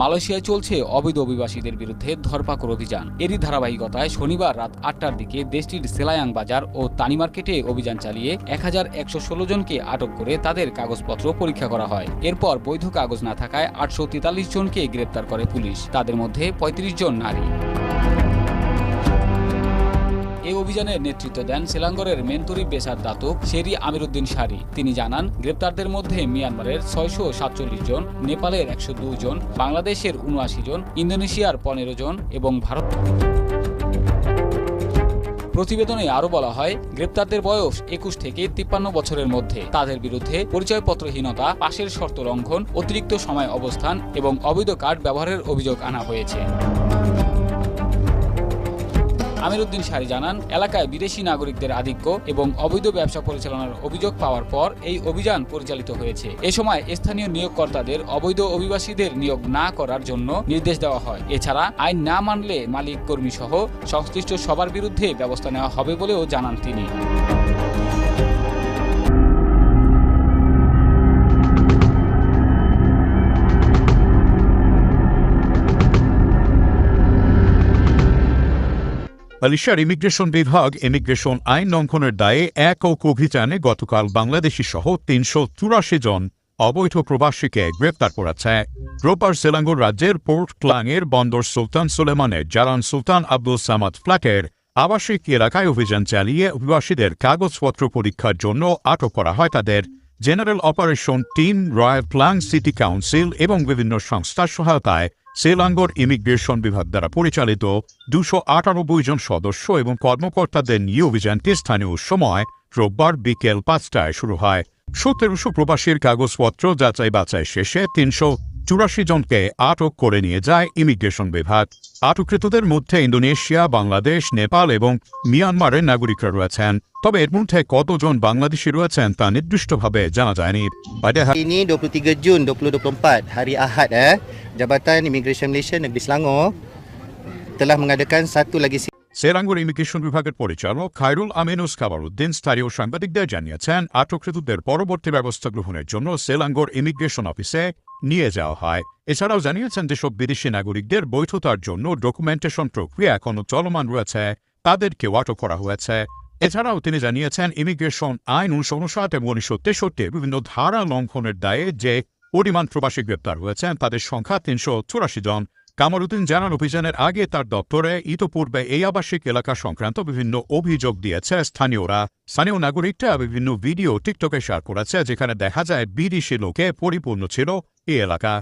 মালয়েশিয়ায় চলছে অবৈধ অভিবাসীদের বিরুদ্ধে ধরপাকড় অভিযান। এরই ধারাবাহিকতায় শনিবার রাত আটটার দিকে দেশটির সেলায়াং বাজার ও তানি মার্কেটে অভিযান চালিয়ে এক হাজার একশো ষোলো জনকে আটক করে তাদের কাগজপত্র পরীক্ষা করা হয়। এরপর বৈধ কাগজ না থাকায় আটশো তেতাল্লিশ জনকে গ্রেপ্তার করে পুলিশ। তাদের মধ্যে পঁয়ত্রিশ জন নারী। এই অভিযানের নেতৃত্ব দেন সেলাঙ্গরের মেন্টরি বেসার দাতক শেরি আমিরুদ্দিন শারি। তিনি জানান, গ্রেপ্তারদের মধ্যে মিয়ানমারের ছয়শো সাতচল্লিশ জন, নেপালের একশো দুই জন, বাংলাদেশের উনআশি জন, ইন্দোনেশিয়ার পনেরো জন এবং ভারত প্রতিবেদনে আরও বলা হয়, গ্রেপ্তারদের বয়স একুশ থেকে তিপ্পান্ন বছরের মধ্যে। তাদের বিরুদ্ধে পরিচয়পত্রহীনতা, পাশের শর্ত লঙ্ঘন, অতিরিক্ত সময় অবস্থান এবং অবৈধ কার্ড ব্যবহারের অভিযোগ আনা হয়েছে। আমিরুদ্দিন সারি জানান, এলাকায় বিদেশি নাগরিকদের আধিক্য এবং অবৈধ ব্যবসা পরিচালনার অভিযোগ পাওয়ার পর এই অভিযান পরিচালিত হয়েছে। এ সময় স্থানীয় নিয়োগকর্তাদের অবৈধ অভিবাসীদের নিয়োগ না করার জন্য নির্দেশ দেওয়া হয়। এছাড়া আইন না মানলে মালিক কর্মী সহ সংশ্লিষ্ট সবার বিরুদ্ধে ব্যবস্থা নেওয়া হবে বলেও জানান তিনি। মালয়েশিয়ার ইমিগ্রেশন বিভাগ ইমিগ্রেশন আইন লঙ্ঘনের দায়ে একক অভিযানে গতকাল বাংলাদেশি সহ তিনশো চুরাশি জন অবৈধ প্রবাসীকে গ্রেপ্তার করেছে। রোববার সেলাঙ্গুর রাজ্যের পোর্ট ক্লাংয়ের বন্দর সুলতান সুলেমানের জালান সুলতান আব্দুল সামাদ ফ্ল্যাটের আবাসিক এলাকায় অভিযান চালিয়ে অভিবাসীদের কাগজপত্র পরীক্ষার জন্য আটক করা হয় তাদের। জেনারেল অপারেশন টিম রয়্যাল প্লাং সিটি কাউন্সিল এবং বিভিন্ন সংস্থার সহায়তায় সেলাঙ্গর ইমিগ্রেশন বিভাগ দ্বারা পরিচালিত দুশো আটানব্বই জন সদস্য এবং কর্মকর্তাদের নিয়ে অভিযানটি স্থানীয় সময় রোববার বিকেল পাঁচটায় শুরু হয়। সতেরোশো প্রবাসীর কাগজপত্র যাচাই বাছাই শেষে তিনশো চুরাশি জনকে আটক করে নিয়ে যায় ইমিগ্রেশন বিভাগ। আটককৃতদের মধ্যে ইন্দোনেশিয়া, বাংলাদেশ, নেপাল এবং মিয়ানমারের নাগরিকরা রয়েছেন। তবে এর মধ্যে কতজন বাংলাদেশি রয়েছেন তা নির্দিষ্টভাবে জানা যায়নি। ini 23 Jun 2024 hari Ahad eh Jabatan telah mengadakan satu lagi Selangor immigration বিভাগের পরিচালক খায়রুল আমিনুস খাবারউদ্দিন স্থানীয় সাংবাদিকদের জানিয়েছেন আটককৃতদের পরবর্তী ব্যবস্থা গ্রহণের জন্য সেলাঙ্গর ইমিগ্রেশন অফিসে নিয়ে যাওয়া হয়। এছাড়াও জানিয়েছেন যেসব বিদেশি নাগরিকদের বৈধতার জন্য ডকুমেন্টেশন প্রক্রিয়া এখনও চলমান রয়েছে, তাদেরকেও আটক করা হয়েছে। এছাড়াও তিনি জানিয়েছেন, ইমিগ্রেশন আইন উনিশশো উনষাট এবং উনিশশো তেষট্টি বিভিন্ন ধারা লঙ্ঘনের দায়ে যে পরিমাণ প্রবাসী গ্রেপ্তার হয়েছেন, তাদের সংখ্যা তিনশো চুরাশি জন। কামরুদ্দিন জানান, অভিযানের আগে তার দপ্তরে ইতোপূর্বে এই আবাসিক এলাকা সংক্রান্ত বিভিন্ন অভিযোগ দিয়েছে। স্থানীয়রা, স্থানীয় নাগরিকরা বিভিন্ন ভিডিও টিকটকে শেয়ার করেছে, যেখানে দেখা যায় বিদেশি লোকে পরিপূর্ণ ছিল এই এলাকা।